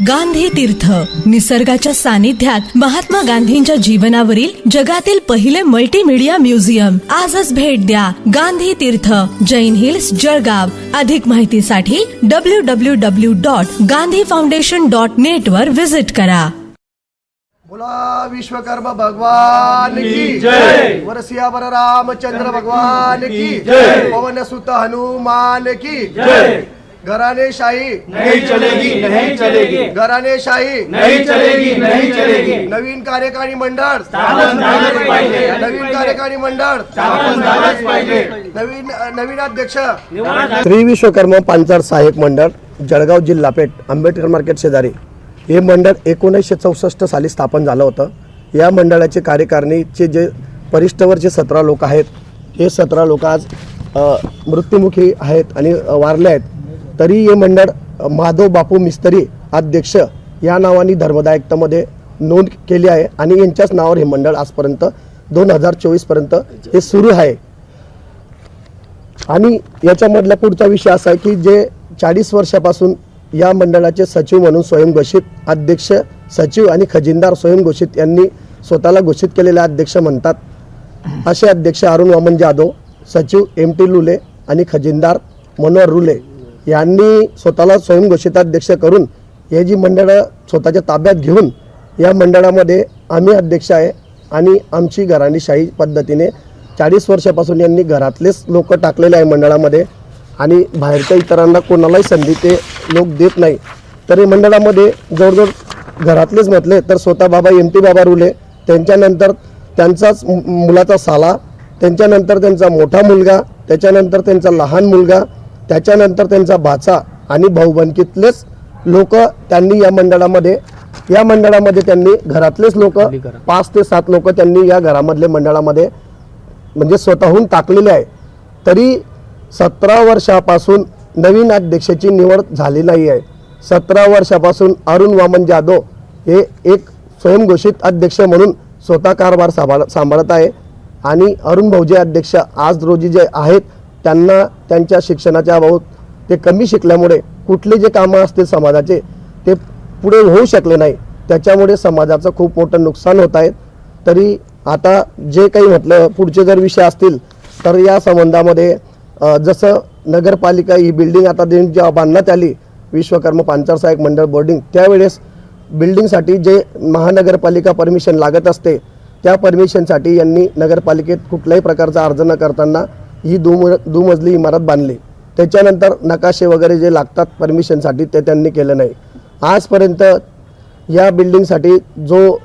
गांधी तीर्थ. निसर्गाच्या सानिध्यात महात्मा गांधींच्या जीवनावरील जगातील पहिले मल्टीमीडिया म्युझियम आजच भेट द्या गांधी तीर्थ. जैन हिल्स जळगाव. अधिक माहितीसाठी W W W dot Gandhi foundation dot net वर विजिट करा. बोला विश्वकर्मा भगवान की जय. वरसिया वर रामचंद्र भगवान की जय. पवन सुत हनुमान की जय. घराने शाही. नहीं चलेगी नहीं चलेगी. घराने शाही. नहीं चलेगी नहीं चलेगी. नवीन कार्यकारी मंडळ. स्थापन झालंच पाहिजे. नवीन कार्यकारी मंडळ. स्थापन झालंच पाहिजे. नवीन नवीन अध्यक्ष. श्री विश्वकर्मा पांचाळ सहाय्यक मंडळ जळगाव जिल्हा पेठ आंबेडकर मार्केट शेजारी. हे मंडळ एकोणीसशे चौसष्ट साली स्थापन झालं होतं. या मंडळाचे कार्यकारिणीचे जे वरिष्ठवरचे सतरा लोक आहेत हे सतरा लोक आज मृत्युमुखी आहेत आणि वारले आहेत. तरी हे मंडळ माधव बापू मिस्त्री अध्यक्ष या नावाने धर्मदायकतामध्ये नोंद केली आहे आणि यांच्याच नावावर हे मंडळ आजपर्यंत दोन हजार चोवीसपर्यंत हे सुरू आहे. आणि याच्यामधला पुढचा विषय असा आहे की जे चाळीस वर्षापासून या मंडळाचे सचिव म्हणून स्वयंघोषित अध्यक्ष सचिव आणि खजिनदार स्वयंघोषित यांनी स्वतःला घोषित केलेले अध्यक्ष म्हणतात. असे अध्यक्ष अरुण वामन जाधव सचिव एम टी लुले आणि खजिनदार मनोहर रुले यांनी स्वतःला स्वयंघोषित अध्यक्ष करून हे जी मंडळं स्वतःच्या ताब्यात घेऊन या मंडळामध्ये आम्ही अध्यक्ष आहे आणि आमची घराणीशाही पद्धतीने चाळीस वर्षापासून यांनी घरातलेच लोक टाकलेले आहे मंडळामध्ये आणि बाहेरच्या इतरांना कोणालाही संधी ते लोक देत नाही. तरी मंडळामध्ये जवळजवळ घरातलेच म्हटले तर स्वतः बाबा एम टी बाबा रुले त्यांच्यानंतर त्यांचाच मुलाचा साला त्यांच्यानंतर त्यांचा मोठा मुलगा त्याच्यानंतर त्यांचा लहान मुलगा त्याच्यानंतर त्यांचा भाचा आणि भाऊबंदकीतलेच लोक त्यांनी या मंडळामध्ये या मंडळामध्ये त्यांनी घरातलेच लोक पाच ते सात लोक त्यांनी या घरामधले मंडळामध्ये म्हणजे स्वतःहून टाकलेले आहे. तरी सतरा वर्षापासून नवीन अध्यक्षाची निवड झाली नाही आहे. सतरा वर्षापासून अरुण वामन जाधव हे एक स्वयंघोषित अध्यक्ष म्हणून स्वतः कारभार सांभाळ सांभाळत आहे. आणि अरुण भाऊजे अध्यक्ष आज रोजी जे आहेत त्यांना त्यांच्या शिक्षणाच्या अभावात ते कमी शिकल्यामुळे कुठले जे कामं असतील समाजाचे ते पुढे होऊ शकले नाही. त्याच्यामुळे समाजाचं खूप मोठं नुकसान होत आहे. तरी आता जे काही म्हटलं पुढचे जर विषय असतील तर या संबंधामध्ये जसं नगरपालिका ही बिल्डिंग आता देऊन जेव्हा बांधण्यात आली विश्वकर्म पांचाळ सहाय्यक मंडळ बोर्डिंग त्यावेळेस बिल्डिंगसाठी जे महानगरपालिका परमिशन लागत असते त्या परमिशनसाठी यांनी नगरपालिकेत कुठल्याही प्रकारचा अर्ज न करताना ही दुम दुमजली इमारत बांधली. त्याच्यानंतर नकाशे वगैरे जे लागतात परमिशनसाठी ते त्यांनी केलं नाही. आजपर्यंत या बिल्डिंगसाठी जो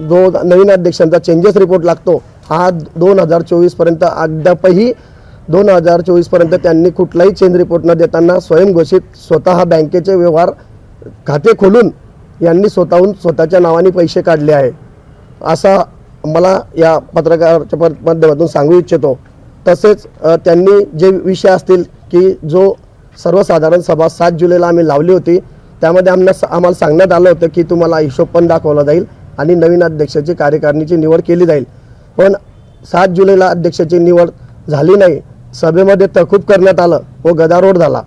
जो नवीन अध्यक्षांचा चेंजेस रिपोर्ट लागतो हा दोन हजार चोवीसपर्यंत अद्यापही दोन हजार चोवीसपर्यंत त्यांनी कुठलाही चेंज रिपोर्ट न देताना स्वयंघोषित स्वतः बँकेचे व्यवहार खाते खोलून यांनी स्वतःहून स्वतःच्या नावाने पैसे काढले आहे. असा मला या पत्रकाराच्या माध्यमातून सांगू इच्छितो. तसेच त्यांनी जे विषय असतील की जो सर्वसाधारण सभा सात जुलैला आम्ही लावली होती त्यामध्ये आम्हाला आम्हाला सांगण्यात आलं होतं की तुम्हाला हिशोब पण दाखवला जाईल आणि नवीन अध्यक्षाची कार्यकारिणीची निवड केली जाईल. पण सात जुलैला अध्यक्षाची निवड झाली नाही. सभेमध्ये तहकूब करण्यात आलं व गदारोळ झाला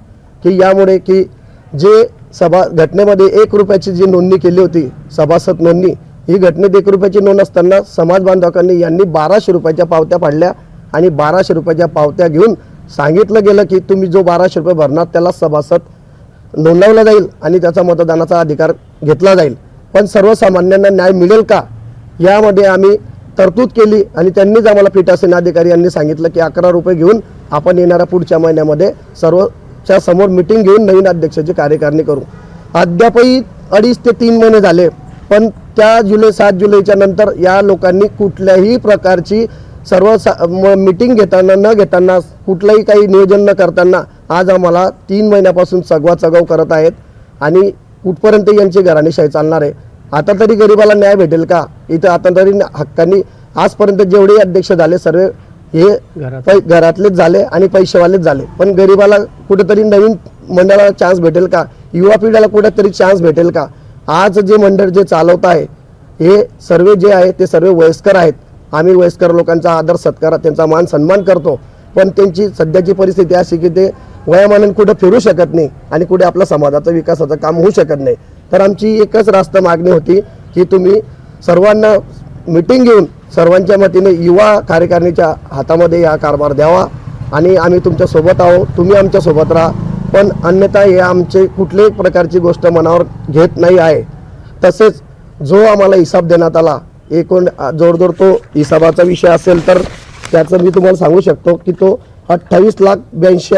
की यामुळे की जे सभा घटनेमध्ये एक रुपयाची जी नोंदणी केली होती सभासद नोंदणी ही घटनेत एक रुपयाची नोंद असताना समाज बांधवांनी यांनी बाराशे रुपयाच्या पावत्या पाडल्या आणि बाराशे रुपयाच्या पावत्या घेऊन सांगितलं गेलं की तुम्ही जो बाराशे रुपये भरणार त्याला सभासद नोंदवला जाईल आणि त्याचा मतदानाचा अधिकार घेतला जाईल. पण सर्वसामान्यांना न्याय मिळेल का? यामध्ये आम्ही तरतूद केली आणि त्यांनीच आम्हाला पीठासीन अधिकारी यांनी सांगितलं की अकरा रुपये घेऊन आपण येणाऱ्या पुढच्या महिन्यामध्ये सर्वच्या समोर मिटिंग घेऊन नवीन अध्यक्षाची कार्यकारिणी करू. अद्यापही अडीच ते तीन महिने झाले पण त्या जुलै सात जुलैच्या नंतर या लोकांनी कुठल्याही प्रकारची सर्व मिटिंग घेताना न घेताना कुठलंही काही नियोजन न करताना आज आम्हाला तीन महिन्यापासून सगवा चगाव करत आहेत आणि कुठपर्यंत यांची घराणीशाही चालणार आहे. आता तरी गरिबाला न्याय भेटेल का? इथं आता तरी हक्कांनी आजपर्यंत जेवढे अध्यक्ष झाले सर्व हे पै घरातलेच झाले आणि पैसेवालेच झाले. पण गरिबाला कुठेतरी नवीन मंडळाला चान्स भेटेल का? युवा पिढीला कुठेतरी चान्स भेटेल का? आज जे मंडळ जे चालवत आहे हे सर्व जे आहे ते सर्व वयस्कर आहेत. आम्ही वयस्कर लोकांचा आदर सत्कार त्यांचा मान सन्मान करतो. पण त्यांची सध्याची परिस्थिती अशी की ते वयामानाने कुठं फिरू शकत नाही आणि कुठे आपल्या समाजाचं विकासाचं काम होऊ शकत नाही. तर आमची एकच रास्त मागणी होती की तुम्ही सर्वांना मिटिंग घेऊन सर्वांच्या मतीने युवा कार्यकारिणीच्या हातामध्ये हा कारभार द्यावा आणि आम्ही तुमच्यासोबत आहो तुम्ही आमच्यासोबत राहा. पण अन्यथा हे आमचे कुठल्याही प्रकारची गोष्ट मनावर घेत नाही आहे. तसेच जो आम्हाला हिसाब देण्यात आला एकूण जोरजोर तो हिसाबाचा विषय असेल तर त्याचं मी तुम्हाला सांगू शकतो की तो अठ्ठावीस लाख ब्याऐंशी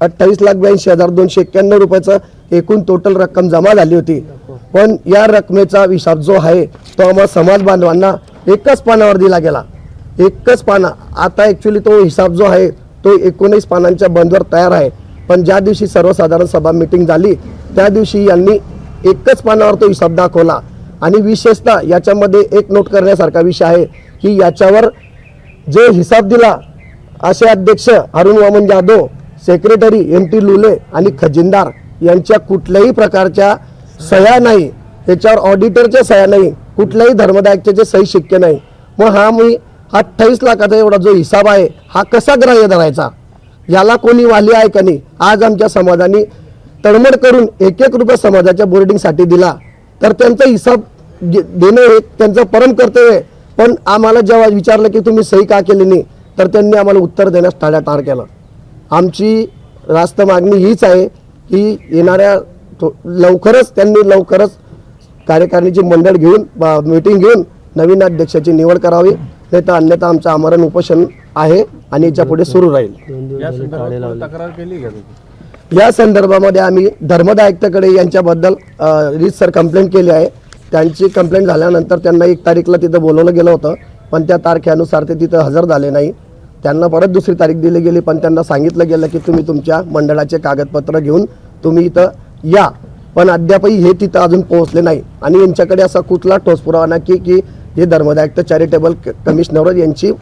अठ्ठावीस लाख ब्याऐंशी हजार दोनशे एक्क्याण्णव रुपयाचं एकूण टोटल रक्कम जमा झाली होती. पण या रकमेचा हिसाब जो आहे तो आम्हाला समाज बांधवांना एकच पानावर दिला गेला. एकच पाना. आता ॲक्च्युली तो हिसाब जो आहे तो एकोणीस पानांच्या बंदवर तयार आहे. पण ज्या दिवशी सर्वसाधारण सभा मिटिंग झाली त्या दिवशी यांनी एकच पानावर तो हिसाब दाखवला. आणि विशेषतः याच्यामध्ये एक नोट करण्यासारखा विषय आहे की याच्यावर जो हिसाब दिला असे अध्यक्ष Arun Vaman Jadhav secretary M T Lule आणि खजिनदार यांच्या कुठल्याही प्रकारच्या सह्या नाही. त्याच्यावर ऑडिटरच्या सह्या नाही. कुठल्याही धर्मदायकचे सही शिक्के नाही. मग हा मी अठ्ठावीस लाखाचा एवढा जो हिसाब आहे हा कसा ग्राह्य धरायचा? याला कोणी वाली आहे का नाही? आज आमच्या समाजाने तळमळ करून एक एक रुपये समाजाच्या बोर्डिंगसाठी दिला. तर त्यांचा हिसाब देणं हे त्यांचं परम कर्तव्य आहे. पण आम्हाला जेव्हा विचारलं की तुम्ही सही का केली नाही तर त्यांनी आम्हाला उत्तर देण्यास टाळ्याटाळ केलं. आमची रास्त मागणी हीच आहे की येणाऱ्या लवकरच त्यांनी लवकरच कार्यकारिणीची मंडळ घेऊन मीटिंग घेऊन नवीन अध्यक्षाची निवड करावी. नाही तर अन्यथा आमचं आमरण उपोषण आहे आणि याच्यापुढे सुरू राहील. या संदर्भामध्ये आम्ही धर्मदा आयुक्ताकडे यांच्याबद्दल सर कंप्लेंट केली आहे. त्यांची कंप्लेंट झाल्यानंतर त्यांना एक तारीखला तिथं बोलवलं गेलं होतं पण त्या तारखेनुसार ते तिथं हजर झाले नाही. त्यांना परत दुसरी तारीख दिली गेली पण त्यांना सांगितलं गेलं की तुम्ही तुमच्या मंडळाचे कागदपत्र घेऊन तुम्ही इथं या. पण अद्यापही हे तिथं अजून पोहोचले नाही. आणि यांच्याकडे असा कुठला ठोस पुरावा नाही की की हे धर्मदायुक्त चॅरिटेबल कमिशनर यांची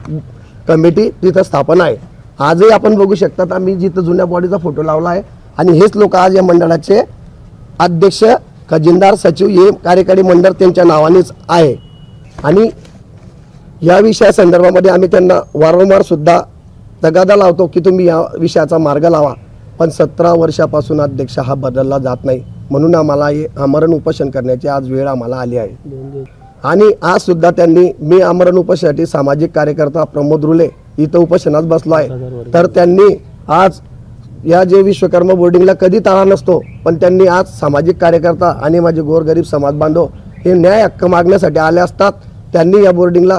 कमिटी तिथं स्थापन आहे. आजही आपण बघू शकतात आम्ही जिथं जुन्या बॉडीचा फोटो लावला आहे आणि हेच लोक आज या मंडळाचे अध्यक्ष खजिनदार सचिव हे कार्यकारी मंडळ त्यांच्या नावानेच आहे. आणि या विषया संदर्भामध्ये आम्ही त्यांना वारंवार सुद्धा तगादा लावतो की तुम्ही या विषयाचा मार्ग लावा. पण सतरा वर्षापासून अध्यक्ष हा बदलला जात नाही. म्हणून आम्हाला हे आमरण उपोषण करण्याची आज वेळ आम्हाला आली आहे. आणि आज सुद्धा त्यांनी मी आमरण उपोषणासाठी सामाजिक कार्यकर्ता प्रमोद रुले इथं उपोषणात बसलो आहे. तर त्यांनी आज या जे विश्वकर्मा बोर्डिंगला कधी ताळा नसतो पण त्यांनी आज सामाजिक कार्यकर्ता आणि माझे गोरगरीब समाज बांधव हे न्याय हक्क मागण्यासाठी आले असतात. त्यांनी या बोर्डिंगला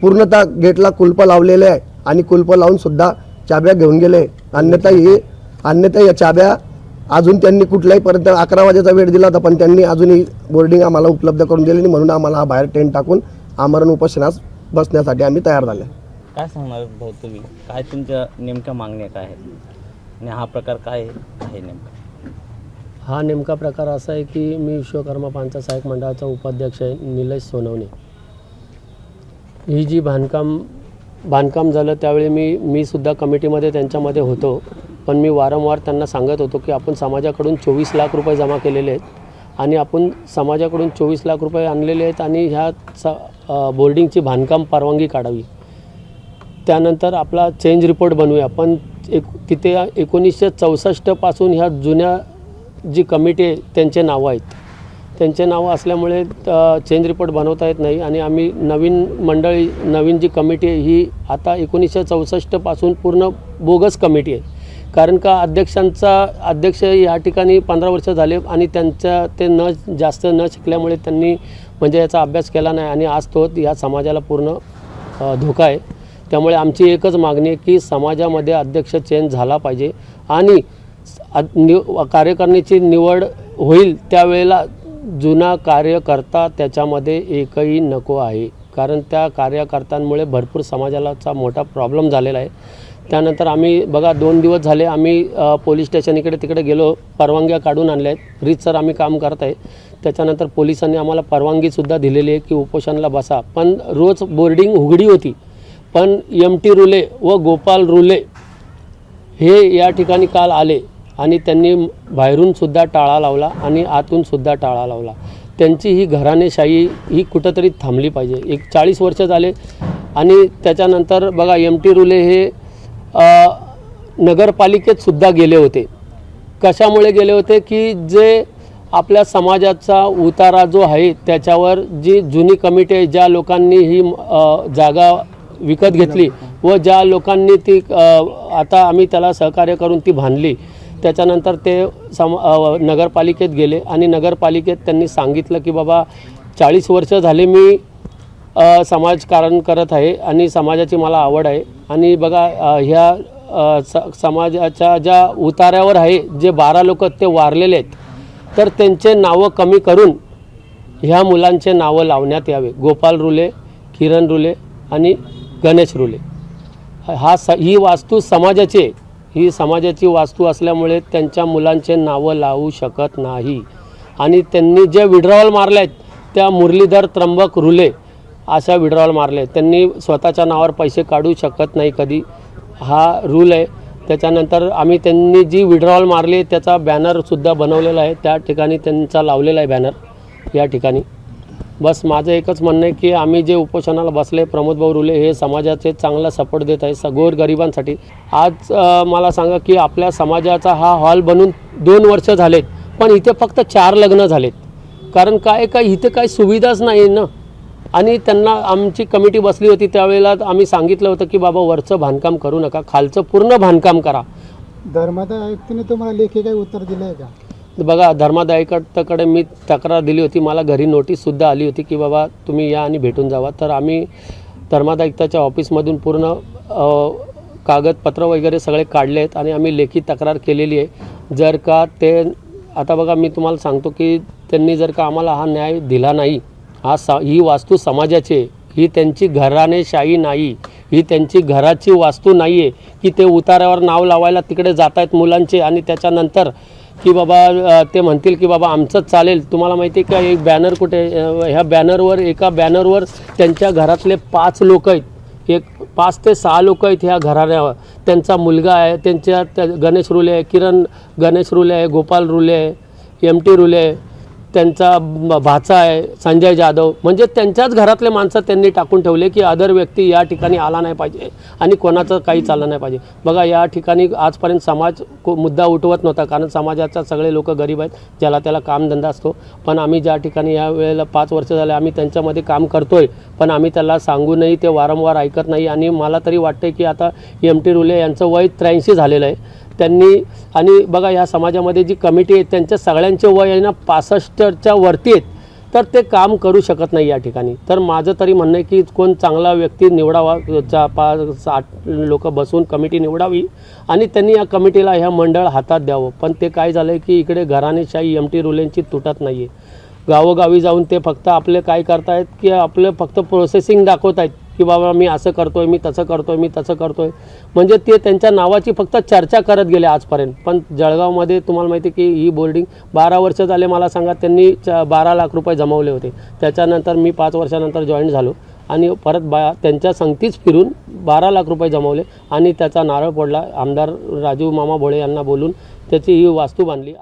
पूर्णतः गेटला कुलपं लावलेले आहे आणि कुलपं लावून सुद्धा चाब्या घेऊन गेले. अन्यथा ही अन्यथा या चाब्या अजून त्यांनी कुठल्याही पर्यंत अकरा वाजेचा वेळ दिला होता पण त्यांनी अजूनही बोर्डिंग आम्हाला उपलब्ध करून दिली नाही. म्हणून आम्हाला हा बाहेर टेंट टाकून आमरण उपोषणास बसण्यासाठी आम्ही तयार झाले काय सांगणार भाऊ तुम्ही? काय तुमच्या नेमक्या मागण्या काय आहेत? आणि हा प्रकार काय आहे नेमका? हा नेमका प्रकार असा आहे की मी विश्वकर्मा पांचा सहाय्यक मंडळाचा उपाध्यक्ष आहे निलेश सोनवणे. ही जी बांधकाम बांधकाम झालं त्यावेळी मी मी सुद्धा कमिटीमध्ये त्यांच्यामध्ये होतो. पण मी वारंवार त्यांना सांगत होतो की आपण समाजाकडून चोवीस लाख रुपये जमा केलेले आहेत आणि आपण समाजाकडून चोवीस लाख रुपये आणलेले आहेत आणि ह्या स बोर्डिंगची बांधकाम परवानगी काढावी. त्यानंतर आपला चेंज रिपोर्ट बनवूया. पण एक तिथे एकोणीसशे चौसष्टपासून ह्या जुन्या जी कमिटी आहे त्यांचे नावं आहेत. त्यांचे नावं असल्यामुळे चेंज रिपोर्ट बनवता येत नाही आणि आम्ही नवीन मंडळी नवीन जी कमिटी आहे ही आता एकोणीसशे चौसष्टपासून पूर्ण बोगस कमिटी आहे. कारण का अध्यक्षांचा अध्यक्ष या ठिकाणी पंधरा वर्ष झाले आणि त्यांच्या ते न जास्त न शिकल्यामुळे त्यांनी म्हणजे याचा अभ्यास केला नाही आणि आज तो या समाजाला पूर्ण धोका आहे. त्यामुळे आमची एकच मागणी आहे की समाजामध्ये अध्यक्ष चेंज झाला पाहिजे आणि निव कार्यकारिणीची निवड होईल त्यावेळेला जुना कार्यकर्ता त्याच्यामध्ये एकही नको आहे. कारण त्या कार्यकर्त्यांमुळे भरपूर समाजालाचा मोठा प्रॉब्लेम झालेला आहे. त्यानंतर आम्ही बघा दोन दिवस झाले आम्ही पोलीस स्टेशन इकडे तिकडे गेलो परवानग्या काढून आणल्या आहेत. रीतसर आम्ही काम करत आहे. त्याच्यानंतर पोलिसांनी आम्हाला परवानगीसुद्धा दिलेली आहे की उपोषणाला बसा. पण रोज बोर्डिंग उघडी होती. पण एम टी रुले व गोपाल रुले हे या ठिकाणी काल आले आणि त्यांनी बाहेरूनसुद्धा टाळा लावला आणि आतूनसुद्धा टाळा लावला. त्यांची ही घराणेशाही ही कुठंतरी थांबली पाहिजे. एक चाळीस वर्ष झाले आणि त्याच्यानंतर बघा एम टी रुले हे नगरपालिकेतसुद्धा गेले होते. कशामुळे गेले होते की जे आपल्या समाजाचा उतारा जो आहे त्याच्यावर जी जुनी कमिटी आहे ज्या लोकांनी ही जागा विकत घेतली व ज्या लोकांनी ती आता आम्ही त्याला सहकार्य करून ती बांधली त्याच्यानंतर ते सम नगरपालिकेत गेले आणि नगरपालिकेत त्यांनी सांगितलं की बाबा चाळीस वर्ष झाले मी समाजकारण करत आहे आणि समाजाची मला आवड आहे. आणि बघा ह्या स समाजाच्या ज्या उतार्यावर आहे जे बारा लोक ते वारलेले आहेत तर त्यांचे नावं कमी करून ह्या मुलांचे नावं लावण्यात यावे. गोपाल रुले किरण रुले आणि गणेश रुले. हा स ही वास्तू समाजाची आहे. ही समाजाची वास्तू असल्यामुळे त्यांच्या मुलांचे नावं लावू शकत नाही. आणि त्यांनी जे विड्रॉवल मारले आहेत त्या मुरलीधर त्र्यंबक रुले अशा विड्रॉवल मारले आहेत. त्यांनी स्वतःच्या नावावर पैसे काढू शकत नाही कधी. हा रूल आहे. त्याच्यानंतर आम्ही त्यांनी जी विड्रॉवल मारली त्याचा बॅनरसुद्धा बनवलेला आहे. त्या ठिकाणी त्यांचा लावलेला आहे बॅनर या ठिकाणी. बस माझं एकच म्हणणं आहे की आम्ही जे उपोषणाला बसले प्रमोद भाऊ रुले हे समाजाचे चांगला सपोर्ट देत आहे सगोर गरिबांसाठी. आज मला सांगा की आपल्या समाजाचा हा हॉल बनून दोन वर्ष झालेत पण इथे फक्त चार लग्न झालेत. कारण काय काय इथे काही सुविधाच नाही ना. आणि त्यांना आमची कमिटी बसली होती त्यावेळेला आम्ही सांगितलं होतं की बाबा वरचं बांधकाम करू नका खालचं पूर्ण बांधकाम करा. धर्मदाय आयुक्तीने तुम्हाला लेखी काही उत्तर दिलं आहे का? बघा धर्मादायकडे मी तक्रार दिली होती. मला घरी नोटीससुद्धा आली होती की बाबा तुम्ही या आणि भेटून जावा. तर आम्ही धर्मादायिकताच्या ऑफिसमधून पूर्ण कागदपत्र वगैरे सगळे काढले आहेत आणि आम्ही लेखी तक्रार केलेली आहे. जर का ते आता बघा मी तुम्हाला सांगतो की त्यांनी जर का आम्हाला हा न्याय दिला नाही हा सा ही वास्तू समाजाची आहे ही त्यांची घराणेशाही नाही ही त्यांची घराची वास्तू नाही आहे की ते उतारावर नाव लावायला तिकडे जात आहेत मुलांचे आणि त्याच्यानंतर की बाबा ते म्हणतील की बाबा आमचंच चालेल. तुम्हाला माहिती आहे का एक बॅनर कुठे ह्या बॅनरवर एका बॅनरवर त्यांच्या घरातले पाच लोक आहेत. एक पाच ते सहा लोक आहेत ह्या घराण्यावर त्यांचा मुलगा आहे त्यांच्या त्या गणेश रुले आहे किरण गणेश रुले आहे गोपाल रुले आहे एम टी रुले आहे. त्यांचा भाचा आहे संजय जाधव. म्हणजे त्यांच्याच घरातले माणसं त्यांनी टाकून ठेवले की अदर व्यक्ती या ठिकाणी आला नाही पाहिजे आणि कोणाचं काही चाललं नाही पाहिजे. बघा या ठिकाणी आजपर्यंत समाज को मुद्दा उठवत नव्हता कारण समाजाचा सगळे लोक गरीब आहेत ज्याला त्याला कामधंदा असतो. पण आम्ही ज्या ठिकाणी या वेळेला पाच वर्ष झाले आम्ही त्यांच्यामध्ये काम करतोय पण आम्ही त्याला सांगूनही ते वारंवार ऐकत नाही. आणि मला तरी वाटते की आता एम टी रुले यांचं वय त्र्याऐंशी झालेलं आहे. त्यांनी आणि बघा या समाजामध्ये जी कमिटी आहेत त्यांच्या सगळ्यांचे वय आहे ना पासष्टच्या वरती आहेत. तर ते काम करू शकत नाही या ठिकाणी. तर माझं तरी म्हणणं आहे की कोण चांगला व्यक्ती निवडावा चा पाच आठ लोक बसून कमिटी निवडावी आणि त्यांनी या कमिटीला ह्या मंडळ हातात द्यावं. पण ते काय झालं आहे की इकडे घराणेशाही एम टी रुलेंची तुटत नाही आहे गावोगावी जाऊन ते फक्त आपले काय करतायत की आपलं फक्त प्रोसेसिंग दाखवत आहेत की बाबा मी असं करतोय मी तसं करतोय मी तसं करतोय. म्हणजे ते त्यांच्या नावाची फक्त चर्चा करत गेले आजपर्यंत. पण जळगावमध्ये तुम्हाला माहिती आहे की ही बोर्डिंग बारा वर्ष झाले मला सांगा त्यांनी च बारा लाख रुपये जमवले होते. त्याच्यानंतर मी पाच वर्षानंतर जॉईन झालो आणि परत बा त्यांच्या संगतीच फिरून बारा लाख रुपये जमवले आणि त्याचा नारळ पडला आमदार राजू मामा भोळे यांना बोलून त्याची ही वास्तू बांधली.